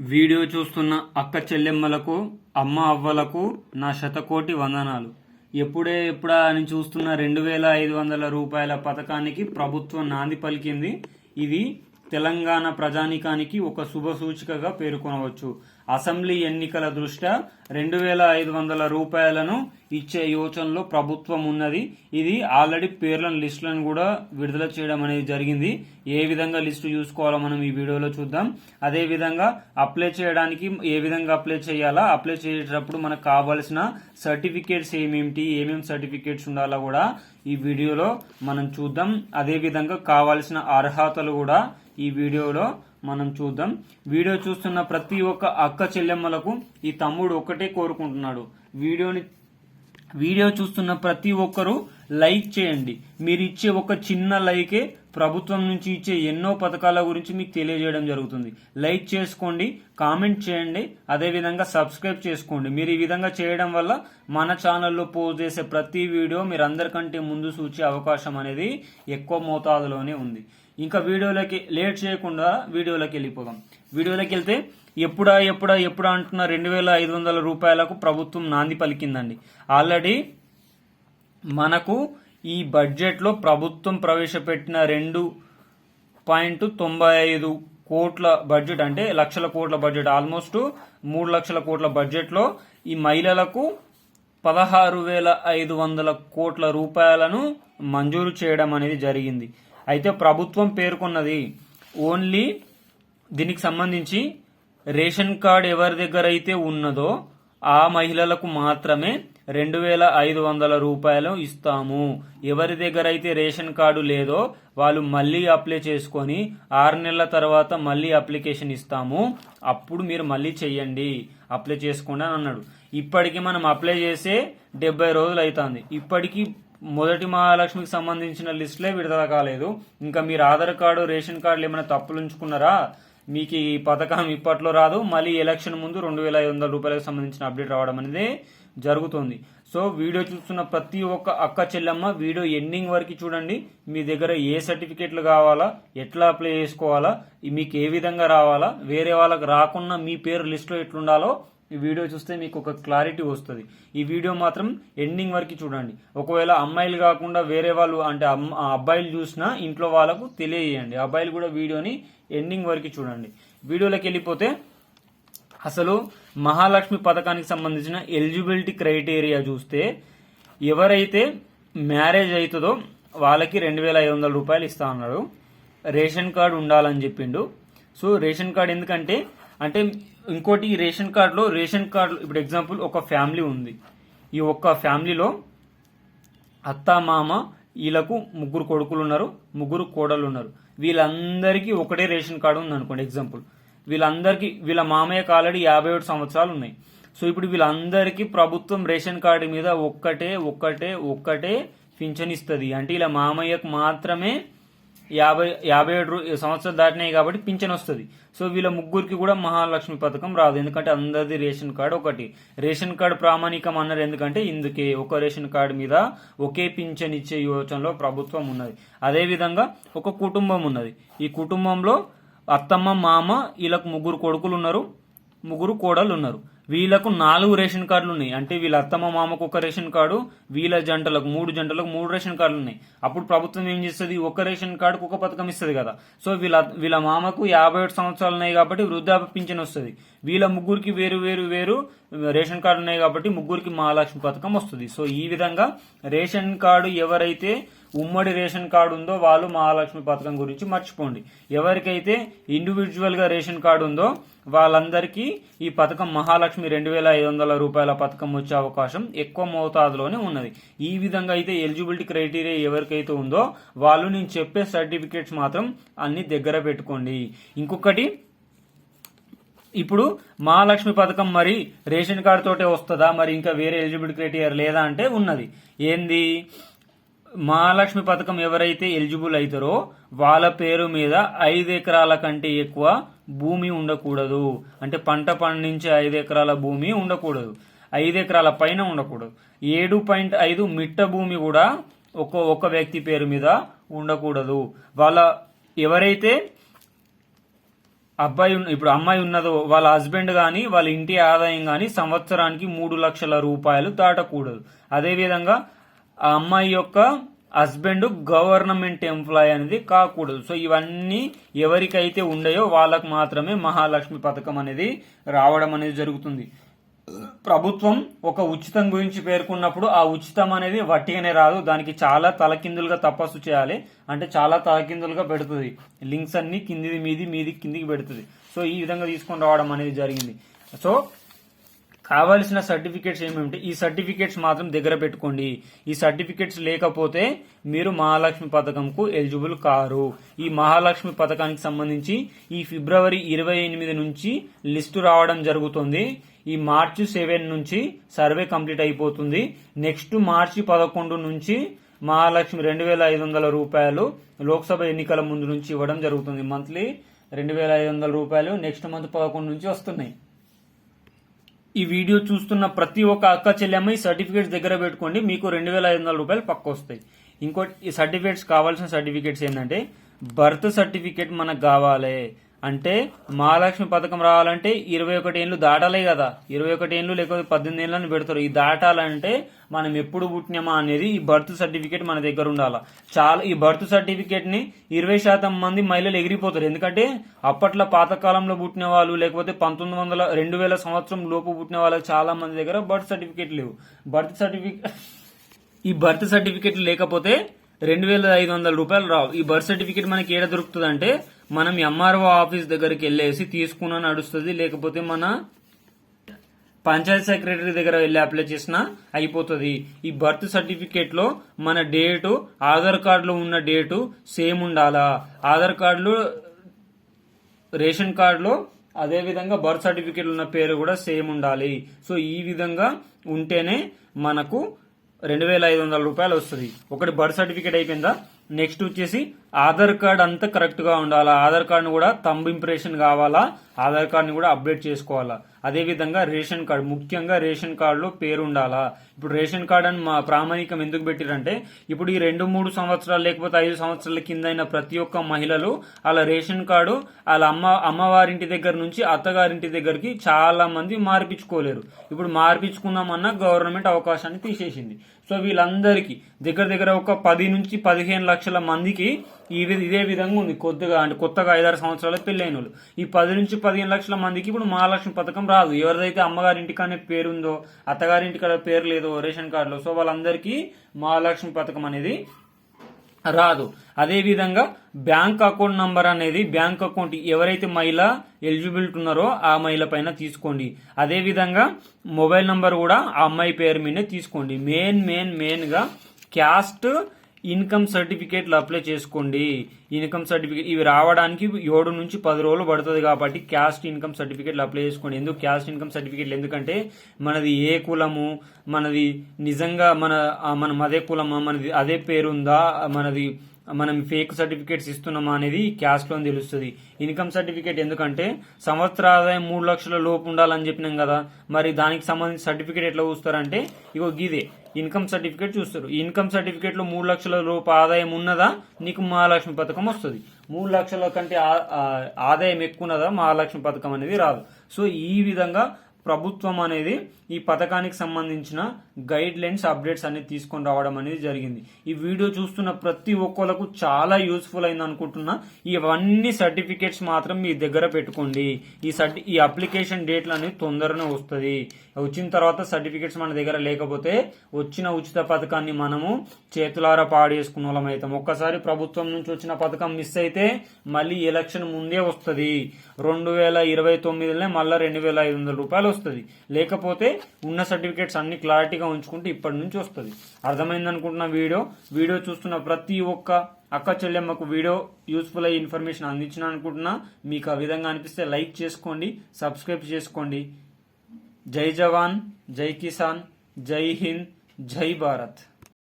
Video చూస్తున్న అక్క చెల్లెమ్మలకు అమ్మ అవ్వలకు నా శతకోటి వందనాలు. ఎప్పుడే ఎప్పుడా అని చూస్తున్న రెండు వేల ఐదు వందల రూపాయల పథకానికి ప్రభుత్వం నాంది పలికింది. ఇది తెలంగాణ ప్రజానికానికి ఒక శుభ సూచికగా పేర్కొనవచ్చు. అసెంబ్లీ ఎన్నికల దృష్ట్యా రెండు వేల ఐదు వందల రూపాయలను ఇచ్చే యోచనలో ప్రభుత్వం ఉన్నది. ఇది ఆల్రెడీ పేర్లను లిస్టులను కూడా విడుదల చేయడం అనేది జరిగింది. ఏ విధంగా లిస్టు చూసుకోవాలో మనం ఈ వీడియోలో చూద్దాం. అదే విధంగా అప్లై చేయడానికి ఏ విధంగా అప్లై చేయాలా? అప్లై చేసేటప్పుడు మనకు కావాల్సిన సర్టిఫికేట్స్ ఏమేమిటి? ఏమేమి సర్టిఫికేట్స్ ఉండాలో కూడా ఈ వీడియోలో మనం చూద్దాం. అదే విధంగా కావాల్సిన అర్హతలు కూడా ఈ వీడియోలో మనం చూద్దాం. వీడియో చూస్తున్న ప్రతి ఒక్క అక్క చెల్లెమ్మలకు ఈ తమ్ముడు ఒక్కటే కోరుకుంటున్నాడు. వీడియోని వీడియో చూస్తున్న ప్రతి ఒక్కరూ లైక్ చేయండి. మీరు ఇచ్చే ఒక చిన్న లైకే ప్రభుత్వం నుంచి ఇచ్చే ఎన్నో పథకాల గురించి మీకు తెలియజేయడం జరుగుతుంది. లైక్ చేసుకోండి కామెంట్ చేయండి అదేవిధంగా సబ్స్క్రైబ్ చేసుకోండి. మీరు ఈ విధంగా చేయడం వల్ల మన ఛానల్లో పోస్ట్ చేసే ప్రతి వీడియో మీరు అందరికంటే ముందు సూచే అవకాశం అనేది ఎక్కువ మోతాదులోనే ఉంది. ఇంకా వీడియోలోకి లేట్ చేయకుండా వీడియోలోకి వెళ్ళిపోదాం. వీడియోలోకి వెళ్తే ఎప్పుడా ఎప్పుడా ఎప్పుడా అంటున్న రెండు వేల ఐదు వందల రూపాయలకు ప్రభుత్వం నాంది పలికిందండి. ఆల్రెడీ మనకు ఈ బడ్జెట్లో ప్రభుత్వం ప్రవేశపెట్టిన రెండు పాయింట్ తొంభై ఐదు కోట్ల బడ్జెట్ అంటే లక్షల కోట్ల బడ్జెట్ ఆల్మోస్ట్ మూడు లక్షల కోట్ల బడ్జెట్లో ఈ మహిళలకు పదహారు వేల ఐదు వందల కోట్ల రూపాయలను మంజూరు చేయడం అనేది జరిగింది. అయితే ప్రభుత్వం పేర్కొన్నది ఓన్లీ దీనికి సంబంధించి రేషన్ కార్డ్ ఎవరి దగ్గర అయితే ఉన్నదో ఆ మహిళలకు మాత్రమే రెండు వేల ఐదు వందల రూపాయలు ఇస్తాము. ఎవరి దగ్గర అయితే రేషన్ కార్డు లేదో వాళ్ళు మళ్ళీ అప్లై చేసుకొని ఆరు నెలల తర్వాత మళ్ళీ అప్లికేషన్ ఇస్తాము. అప్పుడు మీరు మళ్ళీ చెయ్యండి. అప్లై చేసుకోండి అని అన్నాడు. ఇప్పటికీ మనం అప్లై చేసే డెబ్బై రోజులు అవుతుంది. ఇప్పటికీ మొదటి మహాలక్ష్మికి సంబంధించిన లిస్టులే విడుదల కాలేదు. ఇంకా మీరు ఆధార్ కార్డు రేషన్ కార్డులు ఏమైనా తప్పులు ఉంచుకున్నారా? మీకు ఈ పథకం ఇప్పట్లో రాదు. మళ్ళీ ఎలక్షన్ ముందు రెండు వేల ఐదు వందల రూపాయలకు సంబంధించిన అప్డేట్ రావడం అనేది జరుగుతుంది. సో వీడియో చూస్తున్న ప్రతి ఒక్క అక్క చెల్లెమ్మ వీడియో ఎండింగ్ వరకు చూడండి. మీ దగ్గర ఏ సర్టిఫికేట్లు కావాలా? ఎట్లా అప్లై చేసుకోవాలా? మీకు ఏ విధంగా రావాలా? వేరే వాళ్ళకి రాకుండా మీ పేరు లిస్టులో ఎట్లుండాలో ఈ వీడియో చూస్తే మీకు ఒక క్లారిటీ వస్తుంది. ఈ వీడియో మాత్రం ఎండింగ్ వరకు చూడండి. ఒకవేళ అమ్మాయిలు కాకుండా వేరే వాళ్ళు అంటే ఆ అబ్బాయిలు చూసినా ఇంట్లో వాళ్ళకు తెలియజేయండి. అబ్బాయిలు కూడా వీడియోని ఎండింగ్ వరకు చూడండి. వీడియోలోకి వెళ్ళిపోతే అసలు మహాలక్ష్మి పథకానికి సంబంధించిన ఎలిజిబిలిటీ క్రైటీరియా చూస్తే ఎవరైతే మ్యారేజ్ అవుతుందో వాళ్ళకి రెండు వేల ఐదు వందల రూపాయలు ఇస్తా అన్నాడు. రేషన్ కార్డు ఉండాలని చెప్పిండు. సో రేషన్ కార్డు ఎందుకంటే అంటే ఇంకోటి ఈ రేషన్ కార్డులో రేషన్ కార్డు ఇప్పుడు ఎగ్జాంపుల్ ఒక ఫ్యామిలీ ఉంది. ఈ ఒక్క ఫ్యామిలీలో అత్త మామ వీళ్ళకు ముగ్గురు కొడుకులు ఉన్నారు ముగ్గురు కోడలు ఉన్నారు. వీళ్ళందరికీ ఒకటే రేషన్ కార్డు ఉంది అనుకోండి ఎగ్జాంపుల్. వీళ్ళందరికీ వీళ్ళ మామయ్యకు ఆల్రెడీ యాభై ఏడు సంవత్సరాలు ఉన్నాయి. సో ఇప్పుడు వీళ్ళందరికీ ప్రభుత్వం రేషన్ కార్డు మీద ఒక్కటే ఒక్కటే ఒక్కటే పింఛన్ ఇస్తుంది. అంటే ఇలా మామయ్యకు మాత్రమే యాభై యాభై ఏడు సంవత్సరాలు దాటినాయి కాబట్టి పింఛన్ వస్తుంది. సో వీళ్ళ ముగ్గురికి కూడా మహాలక్ష్మి పథకం రాదు. ఎందుకంటే అందరిది రేషన్ కార్డు ఒకటి. రేషన్ కార్డు ప్రామాణికం అన్నారు ఎందుకంటే ఇందుకే ఒక రేషన్ కార్డు మీద ఒకే పింఛన్ ఇచ్చే యోచనలో ప్రభుత్వం ఉన్నది. అదేవిధంగా ఒక కుటుంబం ఉన్నది. ఈ కుటుంబంలో అత్తమ్మ మామ వీళ్ళకు ముగ్గురు కొడుకులు ఉన్నారు. ముగ్గురు కోడలు ఉన్నారు. వీళ్ళకు నాలుగు రేషన్ కార్డులు ఉన్నాయి. అంటే వీళ్ళ అత్తమ్మ మామకు ఒక రేషన్ కార్డు వీళ్ళ జంటలకు మూడు జంటలకు మూడు రేషన్ కార్డులు ఉన్నాయి. అప్పుడు ప్రభుత్వం ఏం చేస్తుంది? ఒక రేషన్ కార్డుకు ఒక పథకం ఇస్తుంది కదా. సో వీళ్ళ వీళ్ళ మామకు యాభై ఏడు సంవత్సరాలు ఉన్నాయి కాబట్టి వృద్ధాప్య పింఛన్ వస్తుంది. వీళ్ళ ముగ్గురికి వేరు వేరు వేరు రేషన్ కార్డు ఉన్నాయి కాబట్టి ముగ్గురికి మహాలక్ష్మి పథకం వస్తుంది. సో ఈ విధంగా రేషన్ కార్డు ఎవరైతే ఉమ్మడి రేషన్ కార్డు ఉందో వాళ్ళు మహాలక్ష్మి పథకం గురించి మర్చిపోండి. ఎవరికైతే ఇండివిజువల్గా రేషన్ కార్డు ఉందో వాళ్ళందరికీ ఈ పథకం మహాలక్ష్మి రెండు వేల ఐదు వందల రూపాయల పథకం వచ్చే అవకాశం ఎక్కువ మోతాదులోనే ఉన్నది. ఈ విధంగా అయితే ఎలిజిబిలిటీ క్రైటీరియా ఎవరికైతే ఉందో వాళ్ళు నేను చెప్పే సర్టిఫికేట్స్ మాత్రం అన్ని దగ్గర పెట్టుకోండి. ఇంకొకటి ఇప్పుడు మహాలక్ష్మి పథకం మరి రేషన్ కార్డు తోటే వస్తుందా? మరి ఇంకా వేరే ఎలిజిబిలిటీ క్రైటీరియా లేదా అంటే ఉన్నది. ఏంది? మహాలక్ష్మి పథకం ఎవరైతే ఎలిజిబుల్ అవుతారో వాళ్ళ పేరు మీద ఐదు ఎకరాల కంటే ఎక్కువ భూమి ఉండకూడదు. అంటే పంట పండించే ఐదు ఎకరాల భూమి ఉండకూడదు. ఐదు ఎకరాల పైన ఉండకూడదు. ఏడు పాయింట్ ఐదు మిట్ట భూమి కూడా ఒక ఒక వ్యక్తి పేరు మీద ఉండకూడదు. వాళ్ళ ఎవరైతే అబ్బాయి ఉన్న- ఇప్పుడు అమ్మాయి ఉన్నదో వాళ్ళ హస్బెండ్ కానీ వాళ్ళ ఇంటి ఆదాయం కానీ సంవత్సరానికి మూడు లక్షల రూపాయలు దాటకూడదు. అదేవిధంగా ఆ అమ్మాయి యొక్క హస్బెండ్ గవర్నమెంట్ ఎంప్లాయ్ అనేది కాకూడదు. సో ఇవన్నీ ఎవరికైతే ఉండయో వాళ్ళకు మాత్రమే మహాలక్ష్మి పథకం అనేది రావడం అనేది జరుగుతుంది. ప్రభుత్వం ఒక ఉచితం గురించి పేర్కొన్నప్పుడు ఆ ఉచితం అనేది వట్టిగానే రాదు. దానికి చాలా తలకిందులుగా తపస్సు చేయాలి. అంటే చాలా తలకిందులుగా పెడుతుంది. లింక్స్ అన్ని కిందిది మీది మీది కిందికి పెడుతుంది. సో ఈ విధంగా తీసుకొని రావడం అనేది జరిగింది. సో కావాల్సిన సర్టిఫికేట్స్ ఏమేమిటి ఈ సర్టిఫికేట్స్ మాత్రం దగ్గర పెట్టుకోండి. ఈ సర్టిఫికేట్స్ లేకపోతే మీరు మహాలక్ష్మి పథకంకు ఎలిజిబుల్ కారు. ఈ మహాలక్ష్మి పథకానికి సంబంధించి ఈ ఫిబ్రవరి ఇరవై ఎనిమిది నుంచి లిస్టు రావడం జరుగుతుంది. ఈ మార్చి సెవెన్ నుంచి సర్వే కంప్లీట్ అయిపోతుంది. నెక్స్ట్ మార్చి పదకొండు నుంచి మహాలక్ష్మి రెండు వేల ఐదు వందల రూపాయలు లోక్సభ ఎన్నికల ముందు నుంచి ఇవ్వడం జరుగుతుంది. మంత్లీ రెండు వేల ఐదు వందల రూపాయలు నెక్స్ట్ మంత్ పదకొండు నుంచి వస్తున్నాయి. ఈ వీడియో చూస్తున్న ప్రతి ఒక్క అక్క చెల్లెమ్మ ఈ సర్టిఫికేట్స్ దగ్గర పెట్టుకోండి. మీకు రెండు వేల ఐదు వందల రూపాయలు పక్క వస్తాయి. ఇంకోటి ఈ సర్టిఫికేట్స్ కావాల్సిన సర్టిఫికేట్స్ ఏంటంటే బర్త్ సర్టిఫికేట్ మనకు కావాలి. అంటే మహాలక్ష్మి పథకం రావాలంటే ఇరవై ఒకటి ఏళ్ళు దాటాలే కదా. ఇరవై ఒకటి ఏళ్ళు లేకపోతే పద్దెనిమిది ఏళ్ళని పెడతారు. ఈ దాటాలంటే మనం ఎప్పుడు పుట్టినామా అనేది ఈ బర్త్ సర్టిఫికేట్ మన దగ్గర ఉండాలి. చాలా ఈ బర్త్ సర్టిఫికేట్ని ఇరవై శాతం మంది మహిళలు ఎగిరిపోతారు. ఎందుకంటే అప్పట్లో పాతకాలంలో పుట్టిన వాళ్ళు లేకపోతే పంతొమ్మిది వందల రెండు వేల సంవత్సరం లోపు పుట్టిన వాళ్ళకి చాలా మంది దగ్గర బర్త్ సర్టిఫికేట్ లేవు. బర్త్ సర్టిఫికేట్ ఈ బర్త్ సర్టిఫికేట్ లేకపోతే రెండు వేల ఐదు వందల రూపాయలు రావు. ఈ బర్త్ సర్టిఫికేట్ మనకి ఏడ దొరుకుతుంది అంటే మనం ఎంఆర్ఓ ఆఫీస్ దగ్గరికి వెళ్ళేసి తీసుకున్నా నడుస్తుంది లేకపోతే మన పంచాయత్ సెక్రటరీ దగ్గర వెళ్ళి అప్లై చేసినా అయిపోతుంది. ఈ బర్త్ సర్టిఫికేట్లో మన డేటు ఆధార్ కార్డులో ఉన్న డేటు సేమ్ ఉండాలా? ఆధార్ కార్డులో రేషన్ కార్డులో అదే విధంగా బర్త్ సర్టిఫికేట్ ఉన్న పేరు కూడా సేమ్ ఉండాలి. సో ఈ విధంగా ఉంటేనే మనకు రెండు వేల ఐదు వందల రూపాయలు వస్తుంది. ఒకటి బర్త్ సర్టిఫికేట్ అయిపోయిందా? నెక్స్ట్ వచ్చేసి ఆధార్ కార్డ్ అంతా కరెక్ట్గా ఉండాలా? ఆధార్ కార్డ్ని కూడా తంబ్ ఇంప్రెషన్ కావాలా? ఆధార్ కార్డ్ని కూడా అప్డేట్ చేసుకోవాలా? అదేవిధంగా రేషన్ కార్డు ముఖ్యంగా రేషన్ కార్డులో పేరు ఉండాలా? ఇప్పుడు రేషన్ కార్డు అని మా ప్రామాణికం ఎందుకు పెట్టిరంటే ఇప్పుడు ఈ రెండు మూడు సంవత్సరాలు లేకపోతే ఐదు సంవత్సరాల కింద అయిన ప్రతి ఒక్క మహిళలు వాళ్ళ రేషన్ కార్డు వాళ్ళ అమ్మ అమ్మవారింటి దగ్గర నుంచి అత్తగారింటి దగ్గరికి చాలా మంది మార్పించుకోలేరు. ఇప్పుడు మార్పించుకుందామన్నా గవర్నమెంట్ అవకాశాన్ని తీసేసింది. సో వీళ్ళందరికీ దగ్గర దగ్గర ఒక పది నుంచి పదిహేను లక్షల మందికి ఈ ఇదే విధంగా ఉంది. కొద్దిగా అంటే కొత్తగా ఐదారు సంవత్సరాల పెళ్ళైన వాళ్ళు ఈ పది నుంచి పదిహేను లక్షల మందికి ఇప్పుడు మహాలక్ష్మి పథకం రాదు. ఎవరిదైతే అమ్మగారింటికి అనే పేరు ఉందో అత్తగారింటికి పేరు లేదో రేషన్ కార్డులో సో వాళ్ళందరికీ మహాలక్ష్మి పథకం అనేది రాదు. అదేవిధంగా బ్యాంక్ అకౌంట్ నంబర్ అనేది బ్యాంక్ అకౌంట్ ఎవరైతే మహిళ ఎలిజిబిలిటీ ఉన్నారో ఆ మహిళ పైన తీసుకోండి. అదేవిధంగా మొబైల్ నంబర్ కూడా ఆ అమ్మాయి పేరు మీద తీసుకోండి. మెయిన్ మెయిన్ మెయిన్గా క్యాస్ట్ ఇన్కమ్ సర్టిఫికేట్లు అప్లై చేసుకోండి. ఇన్కమ్ సర్టిఫికేట్ ఇవి రావడానికి ఏడు నుంచి పది రోజులు పడుతుంది కాబట్టి క్యాస్ట్ ఇన్కమ్ సర్టిఫికేట్లు అప్లై చేసుకోండి. ఎందుకు క్యాస్ట్ ఇన్కమ్ సర్టిఫికేట్లు? ఎందుకంటే మనది ఏ కులము మనది నిజంగా మన మనం అదే కులమా మనది అదే పేరుందా మనది మనం ఫేక్ సర్టిఫికేట్స్ ఇస్తున్నామా అనేది క్యాస్ట్ తెలుస్తుంది. ఇన్కమ్ సర్టిఫికేట్ ఎందుకంటే సంవత్సర ఆదాయం మూడు లక్షల లోపు ఉండాలని చెప్పినాం కదా. మరి దానికి సంబంధించిన సర్టిఫికేట్ ఎట్లా చూస్తారంటే ఇగో గీదే ఇన్కమ్ సర్టిఫికేట్ చూస్తారు. ఈ ఇన్కమ్ సర్టిఫికేట్లో మూడు లక్షల రూపాయ ఆదాయం ఉన్నదా? నీకు మహాలక్ష్మి పథకం వస్తుంది. మూడు లక్షల కంటే ఆ- ఆదాయం ఎక్కువ ఉన్నదా మహాలక్ష్మి పథకం అనేది రాదు. సో ఈ విధంగా ప్రభుత్వం అనేది ఈ పథకానికి సంబంధించిన గైడ్ లైన్స్ అప్డేట్స్ అనేది తీసుకొని రావడం అనేది జరిగింది. ఈ వీడియో చూస్తున్న ప్రతి ఒక్కరికి చాలా యూస్ఫుల్ అయింది అనుకుంటున్నా. ఇవన్నీ సర్టిఫికేట్స్ మాత్రం మీ దగ్గర పెట్టుకోండి. ఈ సర్టి ఈ అప్లికేషన్ డేట్లు అనేది తొందరనే వస్తుంది. వచ్చిన తర్వాత సర్టిఫికేట్స్ మన దగ్గర లేకపోతే వచ్చిన ఉచిత పథకాన్ని మనము చేతులారా పాడేసుకున్న వాళ్ళం అవుతాం ఒక్కసారి ప్రభుత్వం నుంచి వచ్చిన పథకం మిస్ అయితే మళ్ళీ ఎలక్షన్ ముందే వస్తుంది. రెండు వేల ఇరవై తొమ్మిదిలోనే మళ్ళీ రెండు వేల ఐదు వందల రూపాయలు వస్తుంది. లేకపోతే ఉన్న సర్టిఫికేట్స్ అన్ని క్లారిటీగా ఉంచుకుంటే ఇప్పటి నుంచి వస్తుంది. అర్థమైంది అనుకుంటున్న వీడియో? వీడియో చూస్తున్న ప్రతి ఒక్క అక్క చెల్లెమ్మకు వీడియో యూస్ఫుల్ అయ్యే ఇన్ఫర్మేషన్ అందించిన అనుకుంటున్నా. మీకు ఆ విధంగా అనిపిస్తే లైక్ చేసుకోండి సబ్స్క్రైబ్ చేసుకోండి. జై జవాన్ జై కిసాన్ జై హింద్ జై భారత్.